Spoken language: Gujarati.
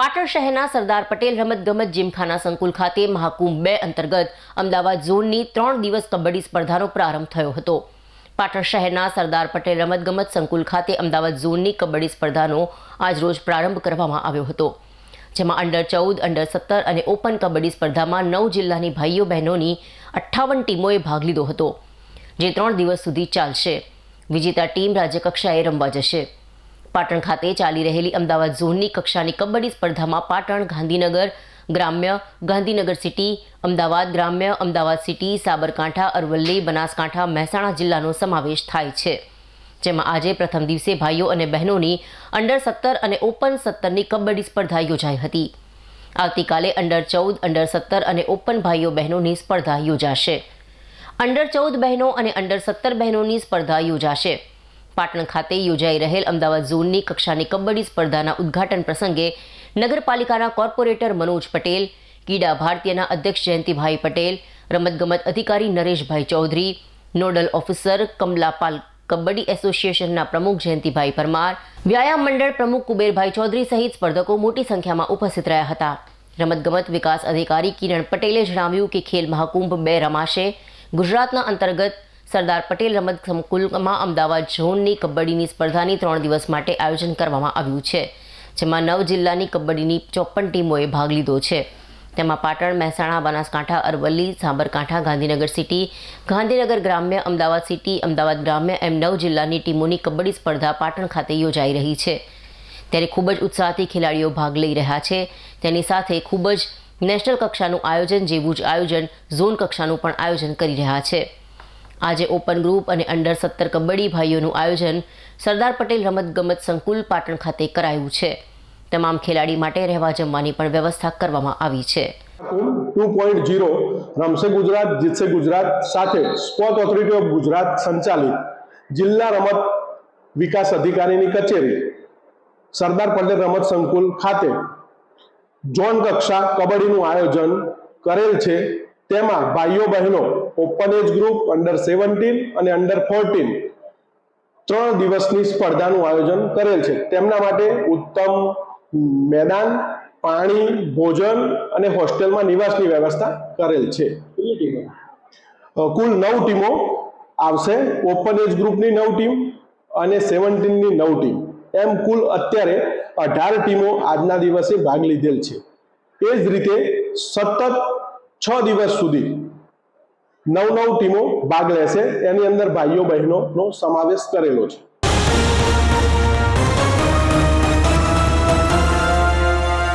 પાટણ શહેરના સરદાર પટેલ રમતગમત જીમખાના સંકુલ ખાતે મહાકુંભ બે અંતર્ગત અમદાવાદ ઝોનની ત્રણ દિવસ કબડ્ડી સ્પર્ધાનો પ્રારંભ થયો હતો. પાટણ શહેરના સરદાર પટેલ રમતગમત સંકુલ ખાતે અમદાવાદ ઝોનની કબડ્ડી સ્પર્ધાનો આજરોજ પ્રારંભ કરવામાં આવ્યો હતો. જેમાં અંડર ચૌદ, અંડર સત્તર અને ઓપન કબડ્ડી સ્પર્ધામાં નવ જિલ્લાની ભાઈઓ બહેનોની અઠ્ઠાવન ટીમોએ ભાગ લીધો હતો. જે ત્રણ દિવસ સુધી ચાલશે. વિજેતા ટીમ રાજ્યકક્ષાએ રમવા જશે. પાટણ ખાતે ચાલી રહેલી અમદાવાદ ઝોનની કક્ષાની કબડ્ડી સ્પર્ધામાં પાટણ ગાંધીનગર ગ્રામ્ય ગાંધીનગર સિટી, અમદાવાદ ગ્રામ્ય અમદાવાદ સિટી, સાબરકાંઠા, અરવલ્લી, બનાસકાંઠા, મહેસાણા જિલ્લાનો સમાવેશ થાય છે. જેમાં આજે પ્રથમ દિવસે ભાઈઓ અને બહેનોની અંડર સત્તર અને ઓપન સત્તરની કબડ્ડી સ્પર્ધા યોજાઈ હતી. આવતીકાલે અંડર ચૌદ, અંડર સત્તર અને ઓપન ભાઈઓ બહેનોની સ્પર્ધા યોજાશે. અંડર ચૌદ બહેનો અને અંડર સત્તર બહેનોની સ્પર્ધા યોજાશે. પાટણ ખાતે યોજાઈ રહેલ અમદાવાદ ઝોનની કક્ષાની કબડ્ડી સ્પર્ધાના ઉદ્ઘાટન પ્રસંગે નગરપાલિકાના કોર્પોરેટર મનોજ પટેલ કીડા ભારતીયના અધ્યક્ષ જયંતિભાઈ પટેલ, રમતગમત અધિકારી નરેશભાઈ ચૌધરી, નોડલ ઓફિસર કમલાપાલ કબડ્ડી એસોસિએશનના પ્રમુખ જયંતિભાઈ પરમાર, વ્યાયામ મંડળ પ્રમુખ કુબેરભાઈ ચૌધરી સહિત સ્પર્ધકો મોટી સંખ્યામાં ઉપસ્થિત રહ્યા હતા. રમતગમત વિકાસ અધિકારી કિરણ પટેલે જણાવ્યું કે ખેલ મહાકુંભ બે રમાશે. ગુજરાતના અંતર્ગત સરદાર પટેલ રમત સંકુલમાં અમદાવાદ ઝોનની કબડ્ડીની સ્પર્ધાની ત્રણ દિવસ માટે આયોજન કરવામાં આવ્યું છે, જેમાં નવ જિલ્લાની કબડ્ડીની ચોપન ટીમોએ ભાગ લીધો છે. તેમાં પાટણ, મહેસાણા, બનાસકાંઠા, અરવલ્લી, સાબરકાંઠા, ગાંધીનગર સિટી, ગાંધીનગર ગ્રામ્ય, અમદાવાદ સિટી, અમદાવાદ ગ્રામ્ય એમ નવ જિલ્લાની ટીમોની કબડ્ડી સ્પર્ધા પાટણ ખાતે યોજાઈ રહી છે. ત્યારે ખૂબ જ ઉત્સાહથી ખેલાડીઓ ભાગ લઈ રહ્યા છે. તેની સાથે ખૂબ જ નેશનલ કક્ષાનું આયોજન જેવું જ આયોજન ઝોન કક્ષાનું પણ આયોજન કરી રહ્યા છે. આજે ઓપન ગ્રુપ અને અંડર સત્તર કબડ્ડી ભાઈઓનું આયોજન સરદાર પટેલ રમતગમત સંકુલ પાટણ ખાતે કરાયું છે. તમામ ખેલાડી માટે રહેવા જમવાની પણ વ્યવસ્થા કરવામાં આવી છે. ટુ પોઈન્ટ ઝીરો રમશે ગુજરાત, જીતશે ગુજરાત સાથે સ્પોર્ટ ઓથોરિટી ઓફ ગુજરાત સંચાલિત જિલ્લા રમત વિકાસ અધિકારીની કચેરી સરદાર પટેલ રમત સંકુલ ખાતે. ઝોન કક્ષા કબડ્ડીનું આયોજન કરેલ છે. તેમાં ભાઈઓ બહેનો open age group under seventeen અને અંડર ફોર્ટીન ત્રણ દિવસની સ્પર્ધાનું આયોજન કરેલ છે. તેમના માટે ઉત્તમ મેદાન પાણી ભોજન અને હોસ્ટેલમાં નિવાસની વ્યવસ્થા કરેલ છે. કુલ નવ ટીમો આવશે. ઓપન એજ ગ્રુપની નવ ટીમ અને સેવન્ટીનની નવ ટીમ. એમ કુલ અત્યારે અઢાર ટીમો આજના દિવસે ભાગ લીધેલ છે. એ જ રીતે સતત છ દિવસ સુધી નવ નવ ટીમો ભાગ લેશે. એની અંદર ભાઈઓ બહેનોનો સમાવેશ કરેલો છે.